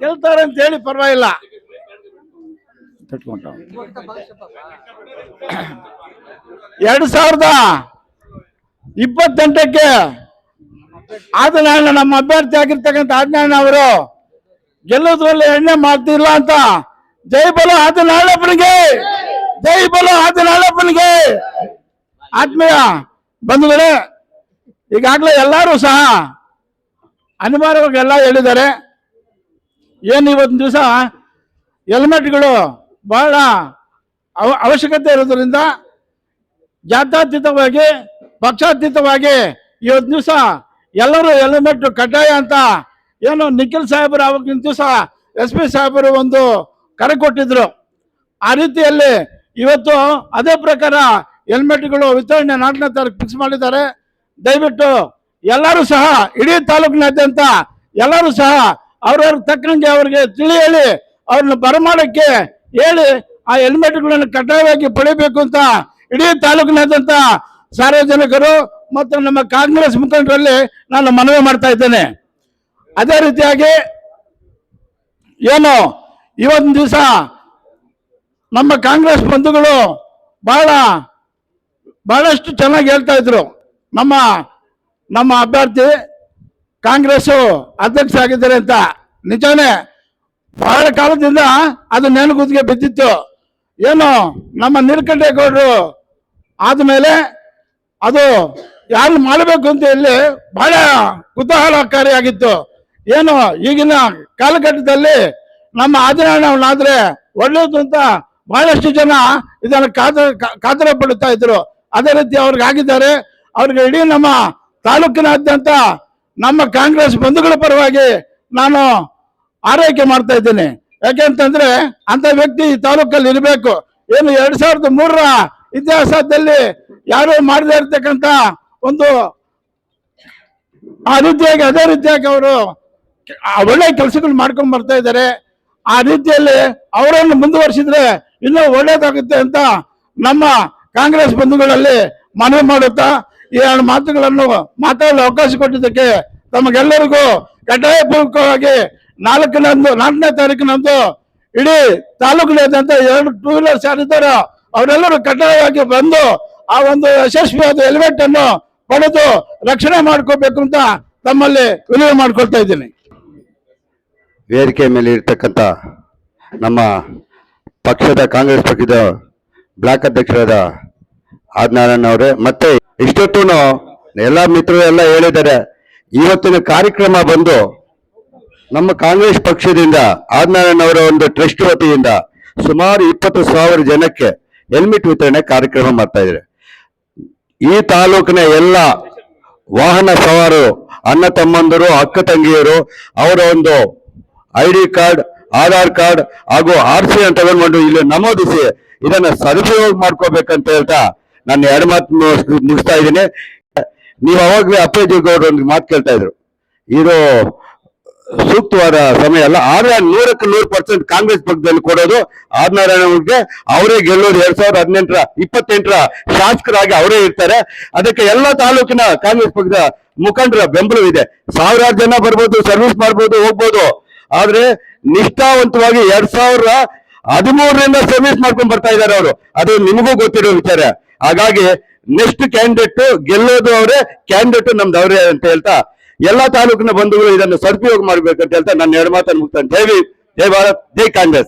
ಗೆಲ್ತಾರೆ ಅಂತ ಹೇಳಿ ಪರವಾಗಿಲ್ಲ. ಎರಡು ಸಾವಿರದ ಇಪ್ಪತ್ತೆಂಟಕ್ಕೆ ಆದನಾರಾಯಣ ನಮ್ಮ ಅಭ್ಯರ್ಥಿ ಆಗಿರ್ತಕ್ಕಂಥ ಅವರು ಗೆಲ್ಲೋದ್ರಲ್ಲಿ ಎಣ್ಣೆ ಮಾಡ್ತಿಲ್ಲ ಅಂತ. ಜೈ ಬಲ ಆದನಾಳಪ್ಪನಿಗೆ ಜೈ ಬಲ ಆದನಾಳಪ್ಪನಿಗೆ ಆತ್ಮೀಯ ಬಂಧುಗಳೇ ಈಗಾಗಲೇ ಎಲ್ಲರೂ ಸಹ ಅನಿವಾರ್ಯವಾಗಿ ಎಲ್ಲ ಹೇಳಿದ್ದಾರೆ. ಏನು ಇವತ್ತು ದಿವಸ? ಹೆಲ್ಮೆಟ್ಗಳು ಬಹಳ ಅವ, ಅವಶ್ಯಕತೆ ಇರೋದ್ರಿಂದ ಜಾತ್ಯತೀತವಾಗಿ, ಪಕ್ಷಾತೀತವಾಗಿ ಇವತ್ತು ದಿವಸ ಎಲ್ಲರೂ ಹೆಲ್ಮೆಟ್ ಕಡ್ಡಾಯ ಅಂತ ಏನು ನಿಖಿಲ್ ಸಾಹೇಬರು ಅವಾಗಿನ ದಿವಸ ಎಸ್ ಪಿ ಸಾಹೇಬರು ಒಂದು ಕರೆ ಕೊಟ್ಟಿದ್ರು. ಆ ರೀತಿಯಲ್ಲಿ ಇವತ್ತು ಅದೇ ಪ್ರಕಾರ ಹೆಲ್ಮೆಟ್ಗಳು ವಿತರಣೆ ನಾಲ್ಕನೇ ತಾರೀಕು ಫಿಕ್ಸ್ ಮಾಡಿದ್ದಾರೆ. ದಯವಿಟ್ಟು ಎಲ್ಲರೂ ಸಹ ಇಡೀ ತಾಲೂಕಿನಾದ್ಯಂತ ಎಲ್ಲರೂ ಸಹ ಅವ್ರವ್ರ ತಕ್ಕಂಗೆ ಅವ್ರಿಗೆ ತಿಳಿ ಹೇಳಿ, ಅವ್ರನ್ನ ಬರಮಾಡಕ್ಕೆ ಹೇಳಿ ಆ ಹೆಲ್ಮೆಟ್ಗಳನ್ನು ಕಡ್ಡಾಯವಾಗಿ ಪಡಿಬೇಕು ಅಂತ ಇಡೀ ತಾಲೂಕಿನಾದ್ಯಂತ ಸಾರ್ವಜನಿಕರು ಮತ್ತು ನಮ್ಮ ಕಾಂಗ್ರೆಸ್ ಮುಖಂಡರಲ್ಲಿ ನಾನು ಮನವಿ ಮಾಡ್ತಾ ಇದ್ದೇನೆ. ಅದೇ ರೀತಿಯಾಗಿ ಏನು, ಇವತ್ತಿನ ದಿವಸ ನಮ್ಮ ಕಾಂಗ್ರೆಸ್ ಬಂಧುಗಳು ಬಹಳ, ಬಹಳಷ್ಟು ಚೆನ್ನಾಗಿ ಹೇಳ್ತಾ ಇದ್ರು. ನಮ್ಮ ನಮ್ಮ ಅಭ್ಯರ್ಥಿ ಕಾಂಗ್ರೆಸ್ ಅಧ್ಯಕ್ಷ ಆಗಿದ್ದಾರೆ ಅಂತ. ನಿಜಾನೇ, ಬಹಳ ಕಾಲದಿಂದ ಅದು ನೆನಗುದಿಗೆ ಬಿದ್ದಿತ್ತು. ಏನು, ನಮ್ಮ ನೀಲಕಂಠೇಗೌಡರು ಆದಮೇಲೆ ಅದು ಯಾರು ಮಾಡಬೇಕು ಅಂತ ಇಲ್ಲಿ ಬಹಳ ಕುತೂಹಲಕಾರಿಯಾಗಿತ್ತು. ಏನು, ಈಗಿನ ಕಾಲಘಟ್ಟದಲ್ಲಿ ನಮ್ಮ ಆದ್ರೆ ಒಳ್ಳೆಯದು ಅಂತ ಬಹಳಷ್ಟು ಜನ ಇದನ್ನು ಕಾತರ ಕಾತರ ಪಡುತ್ತಾ ಇದ್ರು. ಅದೇ ರೀತಿ ಅವ್ರಿಗೆ ಆಗಿದ್ದಾರೆ ಅವ್ರಿಗೆ ಇಡೀ ನಮ್ಮ ತಾಲೂಕಿನಾದ್ಯಂತ ನಮ್ಮ ಕಾಂಗ್ರೆಸ್ ಬಂಧುಗಳ ಪರವಾಗಿ ನಾನು ಆರೈಕೆ ಮಾಡ್ತಾ ಇದ್ದೇನೆ. ಯಾಕೆಂತಂದ್ರೆ ಅಂತ ವ್ಯಕ್ತಿ ಈ ತಾಲೂಕಲ್ಲಿ ಇರಬೇಕು. ಏನು ಎರಡ್ ಸಾವಿರದ ಮೂರರ ಇತಿಹಾಸದಲ್ಲಿ ಯಾರು ಮಾಡದೇ ಇರ್ತಕ್ಕಂಥ ಒಂದು ಆ ರೀತಿಯಾಗಿ, ಅದೇ ರೀತಿಯಾಗಿ ಅವರು ಒಳ್ಳೆ ಕೆಲಸಗಳು ಮಾಡ್ಕೊಂಡು ಬರ್ತಾ ಇದ್ದಾರೆ. ಆ ರೀತಿಯಲ್ಲಿ ಅವರನ್ನು ಮುಂದುವರಿಸಿದ್ರೆ ಇನ್ನೂ ಒಳ್ಳೇದಾಗುತ್ತೆ ಅಂತ ನಮ್ಮ ಕಾಂಗ್ರೆಸ್ ಬಂಧುಗಳಲ್ಲಿ ಮನವಿ ಮಾಡುತ್ತಾ ಈ ಎರಡು ಮಾತುಗಳನ್ನು ಮಾತಾಡಲು ಅವಕಾಶ ಕೊಟ್ಟಿದ್ದಕ್ಕೆ ತಮಗೆಲ್ಲರಿಗೂ ಕಡ್ಡಾಯಪೂರ್ವಕವಾಗಿ ನಾಲ್ಕನಂದು ನಾಲ್ಕನೇ ತಾರೀಕಿನಂದು ಇಡೀ ತಾಲೂಕಿನಾದ್ಯಂತ ಎರಡು ಟೂ ವೀಲರ್ಸ್ ಯಾರಿದ್ದಾರೋ ಅವರೆಲ್ಲರೂ ಕಡ್ಡಾಯವಾಗಿ ಬಂದು ಆ ಒಂದು ಯಶಸ್ವಿಯಾದ ಹೆಲ್ಮೆಟ್ ಅನ್ನು ಪಡೆದು ರಕ್ಷಣೆ ಮಾಡ್ಕೋಬೇಕು ಅಂತ ತಮ್ಮಲ್ಲಿ ವಿನಯ ಮಾಡ್ಕೊಳ್ತಾ ಇದ್ದೀನಿ. ವೇದಿಕೆ ಮೇಲೆ ಇರ್ತಕ್ಕಂಥ ನಮ್ಮ ಪಕ್ಷದ ಕಾಂಗ್ರೆಸ್ ಪಕ್ಷದ ಬ್ಲಾಕ್ ಅಧ್ಯಕ್ಷರಾದ ಆದಿನಾರಾಯಣ ಅವರೇ. ಮತ್ತೆ ಇಷ್ಟೊತ್ತು ಎಲ್ಲ ಮಿತ್ರರು ಎಲ್ಲ ಹೇಳಿದ್ದಾರೆ, ಇವತ್ತಿನ ಕಾರ್ಯಕ್ರಮ ಬಂದು ನಮ್ಮ ಕಾಂಗ್ರೆಸ್ ಪಕ್ಷದಿಂದ ಆದ್ನಾರಾಯಣ ಅವರ ಒಂದು ಟ್ರಸ್ಟ್ ವತಿಯಿಂದ ಸುಮಾರು ಇಪ್ಪತ್ತು ಸಾವಿರ ಜನಕ್ಕೆ ಹೆಲ್ಮೆಟ್ ವಿತರಣೆ ಕಾರ್ಯಕ್ರಮ ಮಾಡ್ತಾ ಇದ್ದಾರೆ. ಈ ತಾಲೂಕಿನ ಎಲ್ಲ ವಾಹನ ಸವಾರರು ಅಣ್ಣ ತಮ್ಮಂದರು, ಅಕ್ಕ ತಂಗಿಯರು, ಅವರ ಒಂದು I D card, Aadhaar card ಹಾಗೂ ಆರ್ ಸಿ ಅಂತ ತಗೊಂಡ್ಬಂದು ಇಲ್ಲಿ ನಮೂದಿಸಿ ಇದನ್ನ ಸದುಪಯೋಗ ಮಾಡ್ಕೋಬೇಕಂತ ಹೇಳ್ತಾ ನಾನು ಎರಡು ಮಾತು ಮುಗಿಸ್ತಾ ಇದ್ದೀನಿ. ನೀವು ಅವಾಗಲೇ ಅಪ್ಪಾಜಿ ಗೌಡ್ರು ಒಂದು ಮಾತು ಕೇಳ್ತಾ ಇದ್ರು. ಇದು ಸೂಕ್ತವಾದ ಸಮಯ ಅಲ್ಲ. ಆದ್ರೆ ನೂರಕ್ಕೆ ನೂರು ಪರ್ಸೆಂಟ್ ಕಾಂಗ್ರೆಸ್ ಪಕ್ಷದಲ್ಲಿ ಕೊಡೋದು ಆದಿನಾರಾಯಣ ಅವ್ರಿಗೆ. ಅವರೇ ಗೆಲ್ಲೋದು ಎರಡ್ ಸಾವಿರದ ಹದಿನೆಂಟರ, ಇಪ್ಪತ್ತೆಂಟರ ಶಾಸಕರಾಗಿ ಅವರೇ ಇರ್ತಾರೆ. ಅದಕ್ಕೆ ಎಲ್ಲ ತಾಲೂಕಿನ ಕಾಂಗ್ರೆಸ್ ಪಕ್ಷದ ಮುಖಂಡರ ಬೆಂಬಲವಿದೆ. ಸಾವಿರಾರು ಜನ ಬರ್ಬೋದು, ಸರ್ವಿಸ್ ಮಾಡ್ಬೋದು, ಹೋಗ್ಬೋದು. ಆದ್ರೆ ನಿಷ್ಠಾವಂತವಾಗಿ ಎರಡ್ ಸಾವಿರ ಹದಿಮೂರರಿಂದ ಸರ್ವಿಸ್ ಮಾಡ್ಕೊಂಡ್ ಬರ್ತಾ ಇದ್ದಾರೆ ಅವರು. ಅದು ನಿಮಗೂ ಗೊತ್ತಿರೋ ವಿಚಾರ. ಹಾಗಾಗಿ ನೆಕ್ಸ್ಟ್ ಕ್ಯಾಂಡಿಡೇಟ್ ಗೆಲ್ಲೋದು ಅವರೇ ಕ್ಯಾಂಡಿಡೇಟ್ ನಮ್ದು ಅವರೇ ಅಂತ ಹೇಳ್ತಾ, ಎಲ್ಲಾ ತಾಲೂಕಿನ ಬಂಧುಗಳು ಇದನ್ನು ಸದುಪಯೋಗ ಮಾಡ್ಬೇಕಂತ ಹೇಳ್ತಾ ನನ್ನ ಎರಡು ಮಾತನ್ನು ಮುಗ್ತಾನೆ ಜೈ ಜೈ ಭಾರತ್, ಜೈ ಕಾಂಗ್ರೆಸ್.